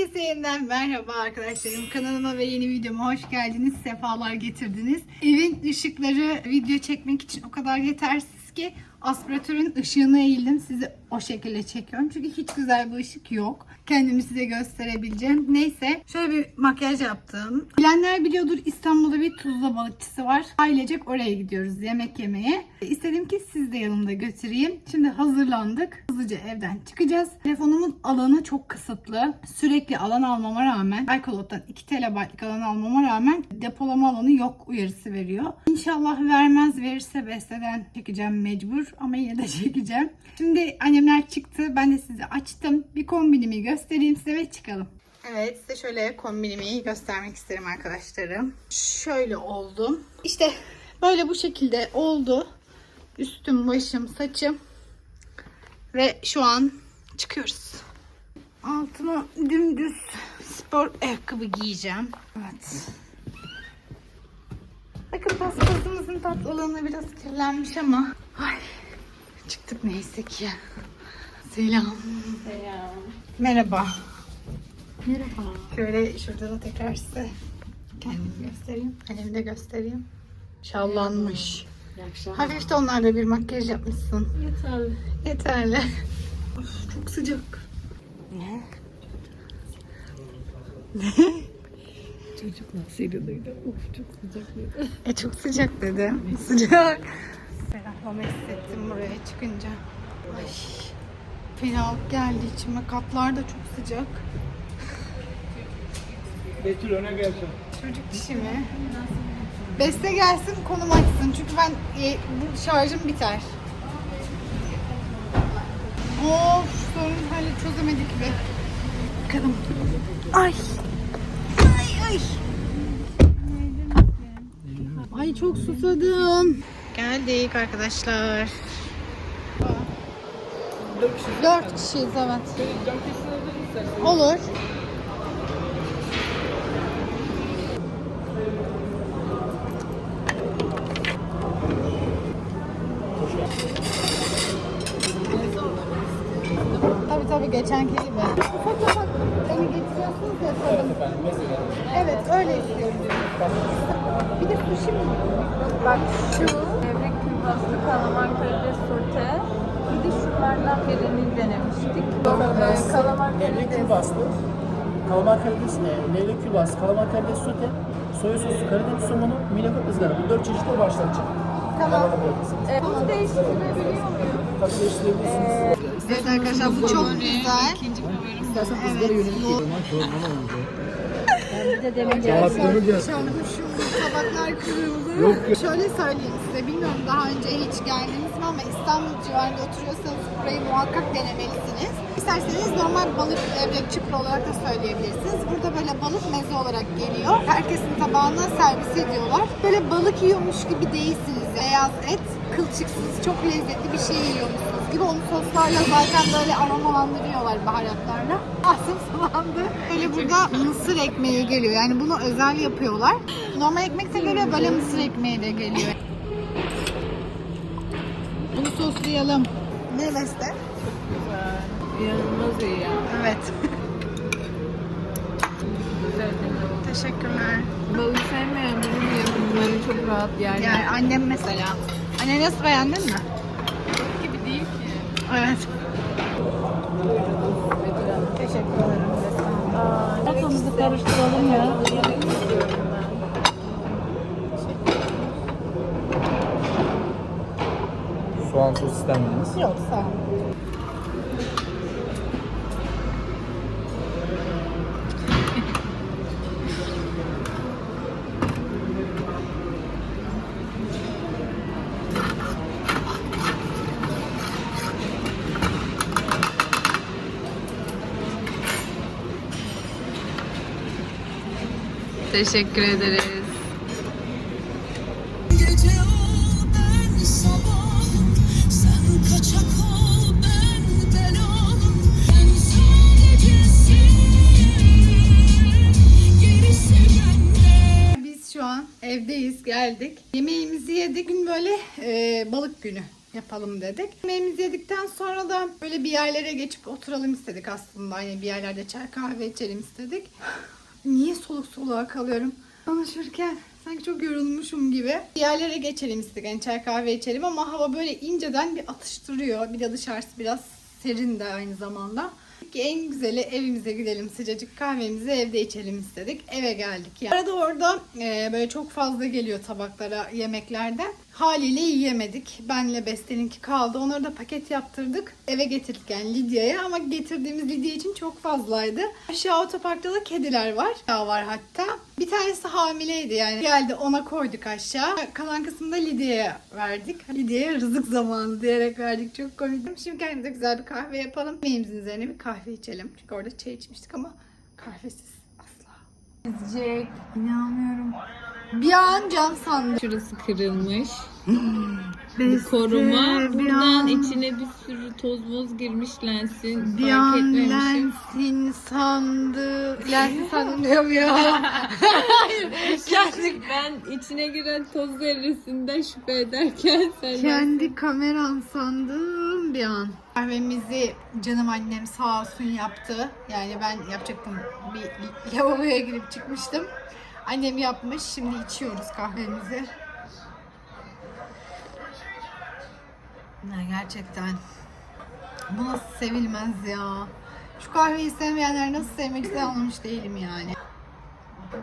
Herkese yeniden merhaba arkadaşlarım. Kanalıma ve yeni videoma hoş geldiniz. Sefalar getirdiniz. Evin ışıkları video çekmek için o kadar yetersiz ki aspiratörün ışığına eğildim. Sizi o şekilde çekiyorum. Çünkü hiç güzel bir ışık yok. Kendimi size gösterebileceğim. Neyse şöyle bir makyaj yaptım. Bilenler biliyordur İstanbul'da bir tuzla balıkçısı var. Ailecek oraya gidiyoruz yemek yemeye. İstedim ki siz de yanımda götüreyim. Şimdi hazırlandık. Hızlıca evden çıkacağız. Telefonumun alanı çok kısıtlı. Sürekli alan almama rağmen iCloud'dan 2 TB'lik alan almama rağmen depolama alanı yok uyarısı veriyor. İnşallah vermez. Verirse besteden çekeceğim mecbur ama yine de çekeceğim. Şimdi annemler çıktı. Ben de size açtım. Bir kombinimi göstereyim size ve çıkalım. Evet size şöyle kombinimi göstermek isterim arkadaşlarım. Şöyle oldum. İşte böyle bu şekilde oldu. Üstüm, başım, saçım. Ve şu an çıkıyoruz. Altıma dümdüz spor ayakkabı giyeceğim. Evet. Bakın paspasımızın tatlılığına biraz kirlenmiş ama. Ay. Çıktık neyse ki. Selam. Selam. Merhaba. Merhaba. Şöyle şurada da tekrar size kendimi göstereyim. Elimi de göstereyim. Şallanmış. Hafif tonlarda bir makyaj yapmışsın. Yeterli. Yeterli. Of, çok sıcak. Çocuk nasıl duydu? Of çok sıcak dedi. E çok sıcak dedi. Sıcak. Ferahlama hissettim buraya çıkınca. Ay. Fenalık geldi içime. Katlar da çok sıcak. Betül öne gelsin. Çocuk dişi mi? Beste gelsin konum açsın. Çünkü ben e, bu şarjım biter. Of sorun hala çözemedik be. Bakalım. Ay. Ay ay. Ay çok susadım. Geldik arkadaşlar. Dört kişiyiz evet. Olur. Tabii tabii geçenki gibi. Ufak ufak beni getiriyorsunuz ya sanırım. Evet öyle istiyorum. Bir de sushi mi? Bak şu külbastı kalamar karides sote. Bir de şunlardan birini denemiştik. Ee, kalamar karides. bastı. Kalamar karides, e, levrek kül bastı, kalamar karides sote, soya sosu, karadeniz somonu, milaka ızgara. Bu dört çeşitli başlatacak. Tamam. Ee, bunu değiştirebiliyor muyum? Tabii değiştirebilirsiniz. Evet arkadaşlar bu çok güzel. İstersen ızgara yönelik bu- Bir de demin Saatlerimi gelsin. Çalmışım, tabaklar kırıldı. Yok. Şöyle söyleyeyim bilmiyorum daha önce hiç geldiniz mi ama İstanbul civarında oturuyorsanız burayı muhakkak denemelisiniz. İsterseniz normal balık levrek çupra olarak da söyleyebilirsiniz. Burada böyle balık meze olarak geliyor. Herkesin tabağına servis ediyorlar. Böyle balık yiyormuş gibi değilsiniz. Beyaz et, kılçıksız, çok lezzetli bir şey yiyormuşsunuz gibi. Onu soslarla zaten böyle aromalandırıyorlar baharatlarla. Ağzım sulandı. Böyle burada mısır ekmeği geliyor. Yani bunu özel yapıyorlar. Normal ekmek de geliyor, böyle mısır ekmeği de geliyor. Bunu soslayalım. Ne beste? İnanılmaz iyi ya. Evet. Güzel değil mi? Teşekkürler. Balık sevmeyen bile bunları çok rahat yer. Yani annem mesela. Anne nasıl beğendin mi? gibi değil ki. Evet. Teşekkür ederim. Kafamızı karıştıralım ya. Sos ister miydiniz? Yok sağ ol. Teşekkür ederiz. Evdeyiz, geldik. Yemeğimizi yedik. Gün böyle e, balık günü. yapalım dedik. Yemeğimizi yedikten sonra da böyle bir yerlere geçip oturalım istedik aslında. Hani bir yerlerde çay kahve içelim istedik. Niye soluk soluğa kalıyorum? Konuşurken sanki çok yorulmuşum gibi. Bir yerlere geçelim istedik. Yani çay kahve içelim ama hava böyle inceden bir atıştırıyor. Bir de dışarısı biraz serin de aynı zamanda. Ki en güzeli evimize gidelim sıcacık kahvemizi evde içelim istedik. Eve geldik. Yani. Arada orada e, böyle çok fazla geliyor tabaklara yemeklerde. Haliyle yiyemedik. Benle Beste'ninki kaldı. Onları da paket yaptırdık. Eve getirdik yani Lidya'ya ama getirdiğimiz Lidya için çok fazlaydı. Aşağı otoparkta da kediler var. Daha var hatta. Bir tanesi hamileydi yani. Geldi ona koyduk aşağı. Kalan kısmını da Lidya'ya verdik. Lidya'ya rızık zamanı diyerek verdik. Çok komiktim. Şimdi kendimize güzel bir kahve yapalım. Yemeğimizin üzerine bir kahve içelim. Çünkü orada çay içmiştik ama kahvesiz asla. Gidecek. İnanmıyorum. Bir an cam sandım. Şurası kırılmış. Beste, Bu koruma. bir Buradan an- içine bir sürü toz moz girmiş lensin. Bir Fark an etmemişim. lensin sandı. Lensin sandım diyorum ya. Kendi, Ben içine giren toz zerresinden şüphe ederken sen kendi kameran sandım bir an. Kahvemizi canım annem sağ olsun yaptı. Yani ben yapacaktım. Bir lavaboya girip çıkmıştım. Annem yapmış. Şimdi içiyoruz kahvemizi. Ya gerçekten. Bu nasıl sevilmez ya. Şu kahveyi sevmeyenler nasıl sevmek anlamış değilim yani.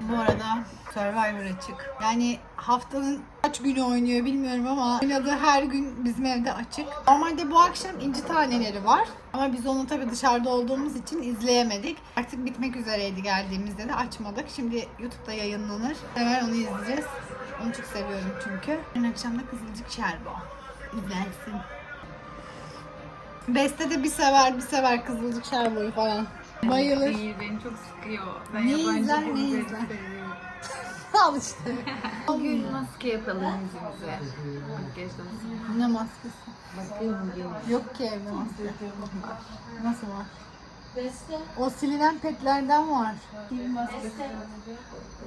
Bu arada Survivor açık. Yani haftanın kaç günü oynuyor bilmiyorum ama oynadığı her gün bizim evde açık. Normalde bu akşam inci taneleri var. Ama biz onu tabii dışarıda olduğumuz için izleyemedik. Artık bitmek üzereydi geldiğimizde de açmadık. Şimdi YouTube'da yayınlanır. Hemen onu izleyeceğiz. Onu çok seviyorum çünkü. Yarın akşam da Kızılcık Şerbo. İzlersin. Beste de bir sever bir sever Kızılcık Şerbo'yu falan. Bayılır. Değil, beni çok sıkıyor. Ben Ne yabancı izler, ne izler? seviyorum. Al işte. Bugün maske yapalım yüzümüze. Makyajdan. Ne maskesi? Bakıyorum bugün. Yok ki evde maske. Nasıl var? O silinen petlerden var. Kim maskesi?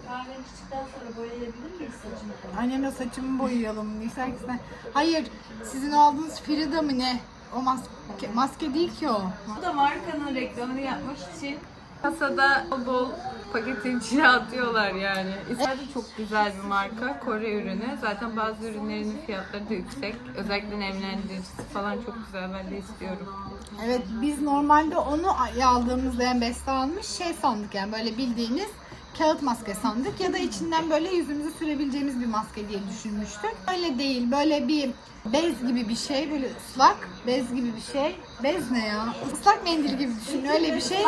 Kahven içtikten sonra boyayabilir miyiz saçını? Annemle saçımı boyayalım. Neyse herkesine. Hayır, sizin aldığınız Frida mı ne? O maske, maske değil ki o. Bu da markanın reklamını yapmak için kasada bol paketin içine atıyorlar yani. İsrail de çok güzel bir marka. Kore ürünü. Zaten bazı ürünlerinin fiyatları da yüksek. Özellikle nemlendiricisi falan çok güzel. Ben de istiyorum. Evet biz normalde onu aldığımızda yani Beste almış şey sandık yani böyle bildiğiniz kağıt maske sandık ya da içinden böyle yüzümüzü sürebileceğimiz bir maske diye düşünmüştük. Öyle değil böyle bir bez gibi bir şey böyle ıslak bez gibi bir şey. Bez ne ya? Islak mendil gibi düşün öyle bir şey.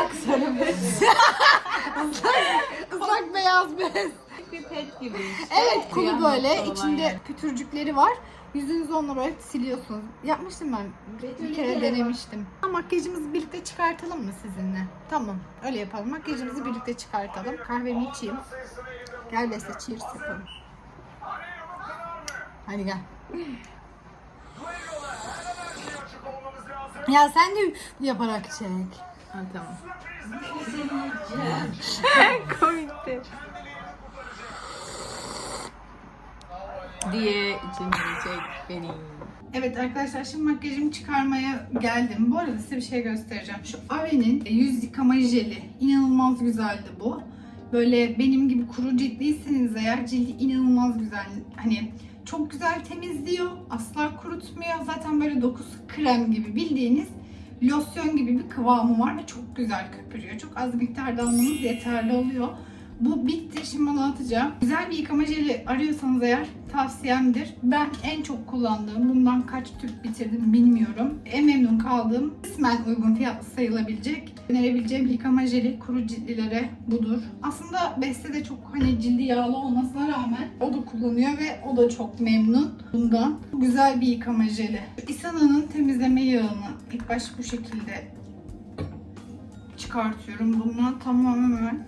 ıslak, ıslak beyaz bez. Bir pet gibi işte. Evet kulu böyle içinde pütürcükleri var. Yüzünüzü onunla böyle siliyorsunuz. Yapmıştım ben. Bir kere denemiştim. Makyajımızı birlikte çıkartalım mı sizinle? Tamam. Öyle yapalım. Makyajımızı birlikte çıkartalım. Kahvemi içeyim. Gel Beste cheers yapalım. Hadi gel. Ya sen de yaparak çek. Ha, tamam. Komikti. Diye içini çek benim. Evet arkadaşlar şimdi makyajımı çıkarmaya geldim. Bu arada size bir şey göstereceğim. Şu Ave'nin yüz yıkama jeli. İnanılmaz güzeldi bu. Böyle benim gibi kuru ciltliyseniz eğer cildi inanılmaz güzel. Hani çok güzel temizliyor. Asla kurutmuyor. Zaten böyle dokusu krem gibi bildiğiniz losyon gibi bir kıvamı var ve çok güzel köpürüyor. Çok az miktarda almanız yeterli oluyor. Bu bitti. Şimdi onu atacağım. Güzel bir yıkama jeli arıyorsanız eğer tavsiyemdir. Ben en çok kullandığım, bundan kaç tüp bitirdim bilmiyorum. En memnun kaldığım, kısmen uygun fiyatlı sayılabilecek, önerebileceğim yıkama jeli kuru ciltlilere budur. Aslında Beste de çok hani cildi yağlı olmasına rağmen o da kullanıyor ve o da çok memnun bundan. Güzel bir yıkama jeli. Isana'nın temizleme yağını ilk baş bu şekilde çıkartıyorum. Bundan tamamen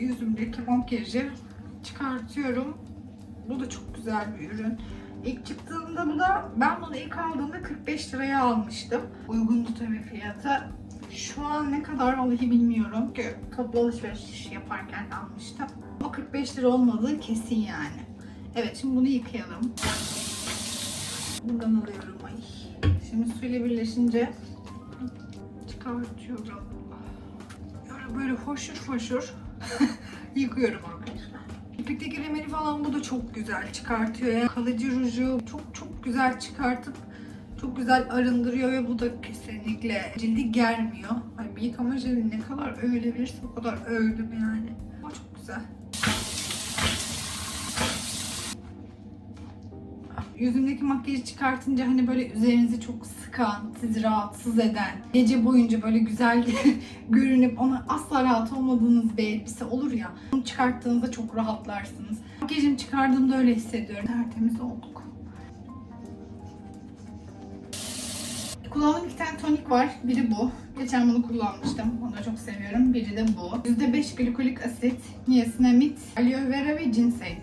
yüzümdeki makyajı çıkartıyorum. Bu da çok güzel bir ürün. İlk çıktığında bu da ben bunu ilk aldığımda 45 liraya almıştım. Uygundu tabii fiyatı. Şu an ne kadar vallahi bilmiyorum ki toplu alışveriş yaparken almıştım. Ama 45 lira olmadığı kesin yani. Evet şimdi bunu yıkayalım. buradan alıyorum. Ay. Şimdi suyla birleşince çıkartıyorum. Böyle böyle foşur foşur yıkıyorum arkadaşlar. İpekteki remeli falan bu da çok güzel çıkartıyor. Yani kalıcı ruju çok çok güzel çıkartıp çok güzel arındırıyor ve bu da kesinlikle cildi germiyor. Ay bir yıkama jeli ne kadar övülebilirse o kadar övdüm yani. Ama çok güzel. Yüzümdeki makyajı çıkartınca hani böyle üzerinizi çok sıkan, sizi rahatsız eden, gece boyunca böyle güzel görünüp ona asla rahat olmadığınız bir elbise olur ya. Onu çıkarttığınızda çok rahatlarsınız. Makyajımı çıkardığımda öyle hissediyorum. Tertemiz olduk. Kullandığım iki tane tonik var. Biri bu. Geçen bunu kullanmıştım. Onu da çok seviyorum. Biri de bu. %5 glikolik asit, niasinamid, aloe vera ve ginseng.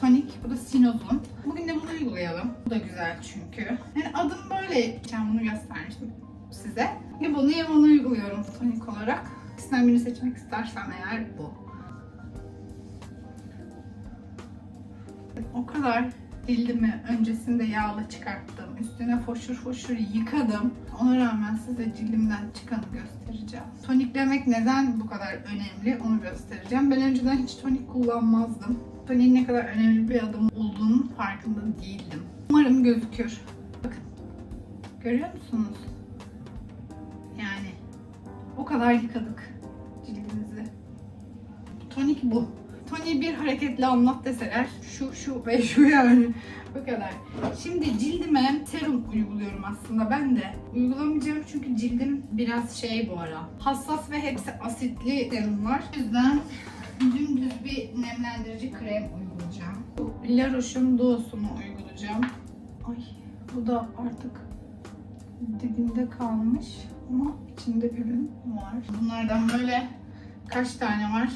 Tonik, bu da sinozun. Bugün de bunu uygulayalım. Bu da güzel çünkü. Yani adım böyle. Geçen bunu göstermiştim size. Ya bunu ya bunu uyguluyorum tonik olarak. İkisinden birini seçmek istersem eğer bu. O kadar cildimi öncesinde yağla çıkarttım. Üstüne foşur foşur yıkadım. Ona rağmen size cildimden çıkanı göstereceğim. Toniklemek neden bu kadar önemli onu göstereceğim. Ben önceden hiç tonik kullanmazdım. Toniğin ne kadar önemli bir adım olduğunun farkında değildim. Umarım gözükür. Bakın. Görüyor musunuz? Yani o kadar yıkadık cildimizi. Tonik bu. Tony bir hareketle anlat deseler şu şu ve şu yani bu kadar. Şimdi cildime serum uyguluyorum aslında ben de. Uygulamayacağım çünkü cildim biraz şey bu ara. Hassas ve hepsi asitli serumlar. O yüzden dümdüz bir nemlendirici krem uygulayacağım. La Roche'un Duo'sunu uygulayacağım. Ay bu da artık dibinde kalmış ama içinde ürün var. Bunlardan böyle kaç tane var?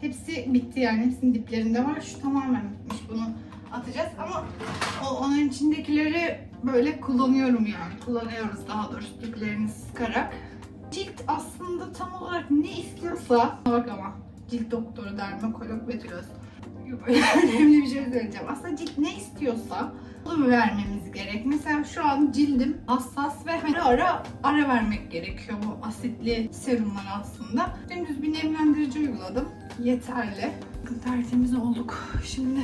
Hepsi bitti yani. Hepsinin diplerinde var. Şu tamamen bitmiş. Bunu atacağız ama o, onun içindekileri böyle kullanıyorum yani. Kullanıyoruz daha doğrusu diplerini sıkarak. Cilt aslında tam olarak ne istiyorsa bak ama cilt doktoru, dermatolog ve diyoruz. önemli bir şey söyleyeceğim. Aslında cilt ne istiyorsa onu vermemiz gerek. Mesela şu an cildim hassas ve hani ara ara vermek gerekiyor bu asitli serumlar aslında. Dümdüz bir nemlendirici uyguladım. Yeterli. Bakın tertemiz olduk. Şimdi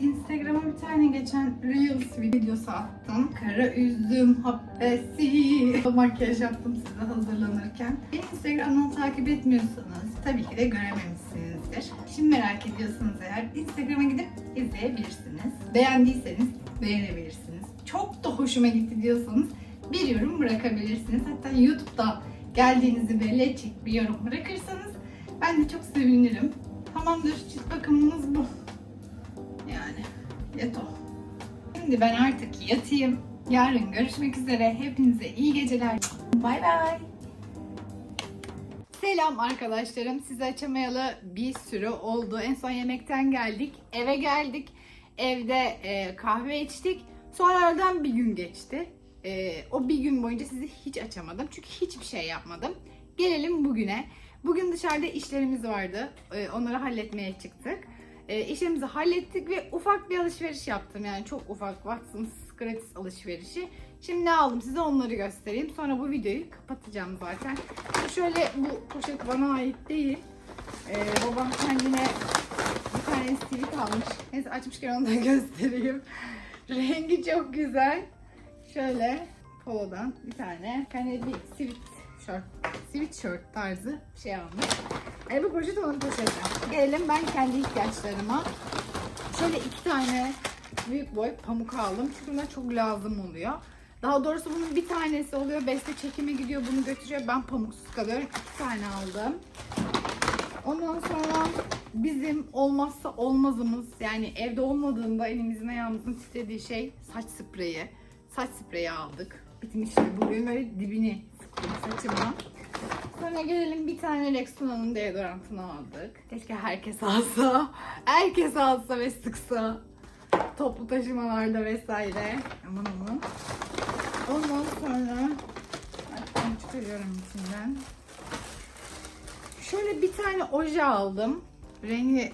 Instagram'a bir tane geçen Reels videosu attım. Kara üzüm habbesi. Makyaj yaptım size hazırlanırken. Beni Instagram'dan takip etmiyorsanız tabii ki de görememişsinizdir. Şimdi merak ediyorsanız eğer Instagram'a gidip izleyebilirsiniz. Beğendiyseniz beğenebilirsiniz. Çok da hoşuma gitti diyorsanız bir yorum bırakabilirsiniz. Hatta YouTube'da geldiğinizi belli edecek bir yorum bırakırsanız ben de çok sevinirim. Tamamdır, cilt bakımımız bu. Yani yeto. Şimdi ben artık yatayım. Yarın görüşmek üzere. Hepinize iyi geceler. Bay bay. Selam arkadaşlarım. Sizi açamayalı bir süre oldu. En son yemekten geldik. Eve geldik. Evde e, kahve içtik. Sonra aradan bir gün geçti. E, o bir gün boyunca sizi hiç açamadım. Çünkü hiçbir şey yapmadım. Gelelim bugüne. Bugün dışarıda işlerimiz vardı. E, onları halletmeye çıktık. E, işlerimizi hallettik ve ufak bir alışveriş yaptım. Yani çok ufak Watsons gratis alışverişi. Şimdi ne aldım size onları göstereyim. Sonra bu videoyu kapatacağım zaten. Şöyle bu poşet bana ait değil. E, babam kendine bir tane sivit almış. Neyse açmışken onu da göstereyim. Rengi çok güzel. Şöyle polodan bir tane kendi bir sivit şort, sweatshirt tarzı bir şey almış. E, bu poşet onun poşeti. Gelelim ben kendi ihtiyaçlarıma. Şöyle iki tane büyük boy pamuk aldım. Çünkü bunlar çok lazım oluyor. Daha doğrusu bunun bir tanesi oluyor. Beste çekime gidiyor bunu götürüyor. Ben pamuksuz kalıyorum. İki tane aldım. Ondan sonra bizim olmazsa olmazımız yani evde olmadığında elimizin ayağımızın titrediği şey saç spreyi. Saç spreyi aldık. Bitmişti bugün böyle dibini sıktım saçıma. Sonra gelelim bir tane Rexona'nın deodorantını aldık. Keşke herkes alsa. Herkes alsa ve sıksa. Toplu taşımalarda vesaire. Aman aman. Ondan sonra bunu çıkarıyorum içinden. Şöyle bir tane oje aldım. Rengi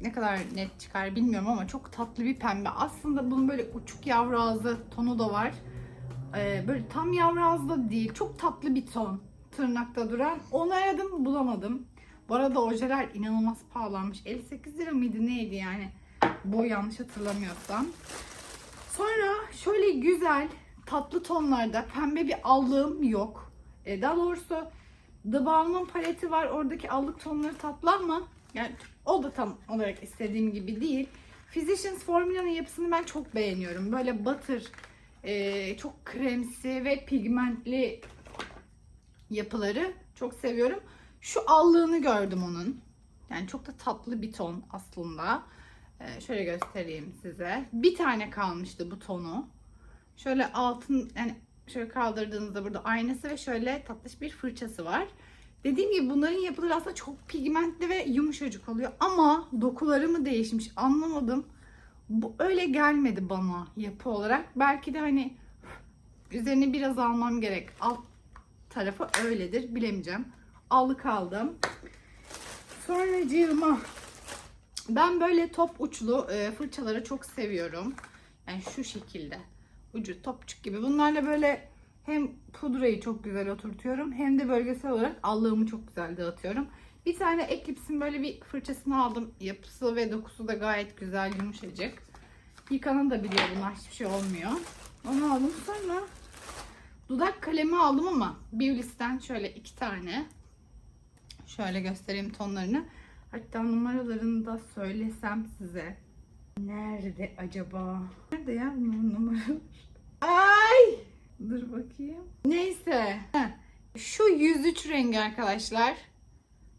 ne kadar net çıkar bilmiyorum ama çok tatlı bir pembe. Aslında bunun böyle uçuk yavru ağzı tonu da var. Ee, böyle tam yavru ağzı da değil. Çok tatlı bir ton. Tırnakta duran. Onu aradım bulamadım. Bu arada ojeler inanılmaz pahalanmış. 58 lira mıydı neydi yani? Bu yanlış hatırlamıyorsam. Sonra şöyle güzel tatlı tonlarda pembe bir allığım yok. E, daha doğrusu The Balm'ın paleti var. Oradaki allık tonları tatlı ama yani o da tam olarak istediğim gibi değil. Physicians Formula'nın yapısını ben çok beğeniyorum. Böyle butter, e, çok kremsi ve pigmentli yapıları çok seviyorum. Şu allığını gördüm onun. Yani çok da tatlı bir ton aslında. Ee, şöyle göstereyim size. Bir tane kalmıştı bu tonu. Şöyle altın yani şöyle kaldırdığınızda burada aynası ve şöyle tatlış bir fırçası var. Dediğim gibi bunların yapıları aslında çok pigmentli ve yumuşacık oluyor. Ama dokuları mı değişmiş anlamadım. Bu öyle gelmedi bana yapı olarak. Belki de hani üzerine biraz almam gerek. Alt tarafı öyledir bilemeyeceğim. Allık aldım. Sonra cıvıma. Ben böyle top uçlu e, fırçaları çok seviyorum. Yani şu şekilde. Ucu topçuk gibi. Bunlarla böyle hem pudrayı çok güzel oturtuyorum hem de bölgesel olarak allığımı çok güzel dağıtıyorum. Bir tane Eclipse'in böyle bir fırçasını aldım. Yapısı ve dokusu da gayet güzel, yumuşacık. Yıkanın da biliyor bunlar hiçbir şey olmuyor. Onu aldım sonra dudak kalemi aldım ama Beulis'ten şöyle iki tane. Şöyle göstereyim tonlarını. Hatta numaralarını da söylesem size. Nerede acaba? Nerede ya bunların numaraları? Ay! Dur bakayım. Neyse. Şu 103 rengi arkadaşlar.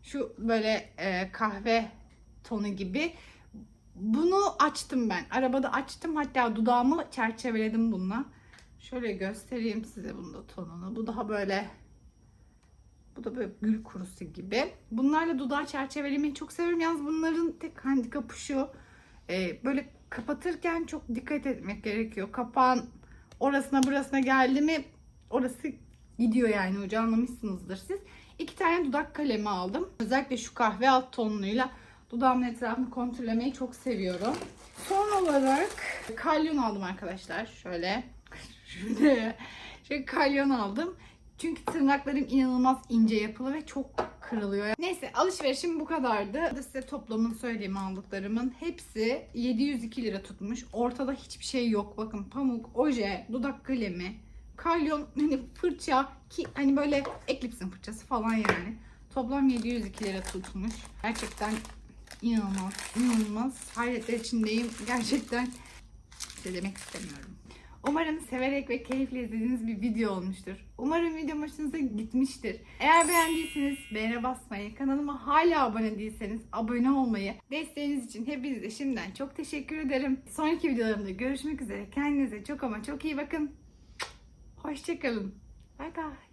Şu böyle e, kahve tonu gibi. Bunu açtım ben. Arabada açtım. Hatta dudağımı çerçeveledim bununla. Şöyle göstereyim size bunun da tonunu. Bu daha böyle bu da böyle gül kurusu gibi. Bunlarla dudağı çerçevelemeyi çok seviyorum. Yalnız bunların tek handikapı şu. e, böyle kapatırken çok dikkat etmek gerekiyor. Kapağın orasına burasına geldi mi orası gidiyor yani hoca anlamışsınızdır siz. İki tane dudak kalemi aldım. Özellikle şu kahve alt tonluyla dudağımın etrafını kontrollemeyi çok seviyorum. Son olarak kalyon aldım arkadaşlar. Şöyle. Şöyle. Şöyle kalyon aldım. Çünkü tırnaklarım inanılmaz ince yapılı ve çok kırılıyor. Neyse alışverişim bu kadardı. Size toplamını söyleyeyim aldıklarımın. Hepsi 702 lira tutmuş. Ortada hiçbir şey yok. Bakın pamuk, oje, dudak kalemi, kalyon, hani fırça ki hani böyle Eclipse'in fırçası falan yani. Toplam 702 lira tutmuş. Gerçekten inanılmaz, inanılmaz. Hayretler içindeyim. Gerçekten şey demek istemiyorum. Umarım severek ve keyifle izlediğiniz bir video olmuştur. Umarım videom hoşunuza gitmiştir. Eğer beğendiyseniz beğene basmayı, kanalıma hala abone değilseniz abone olmayı, desteğiniz için hepinize şimdiden çok teşekkür ederim. Sonraki videolarımda görüşmek üzere. Kendinize çok ama çok iyi bakın. Hoşçakalın. Bay bay.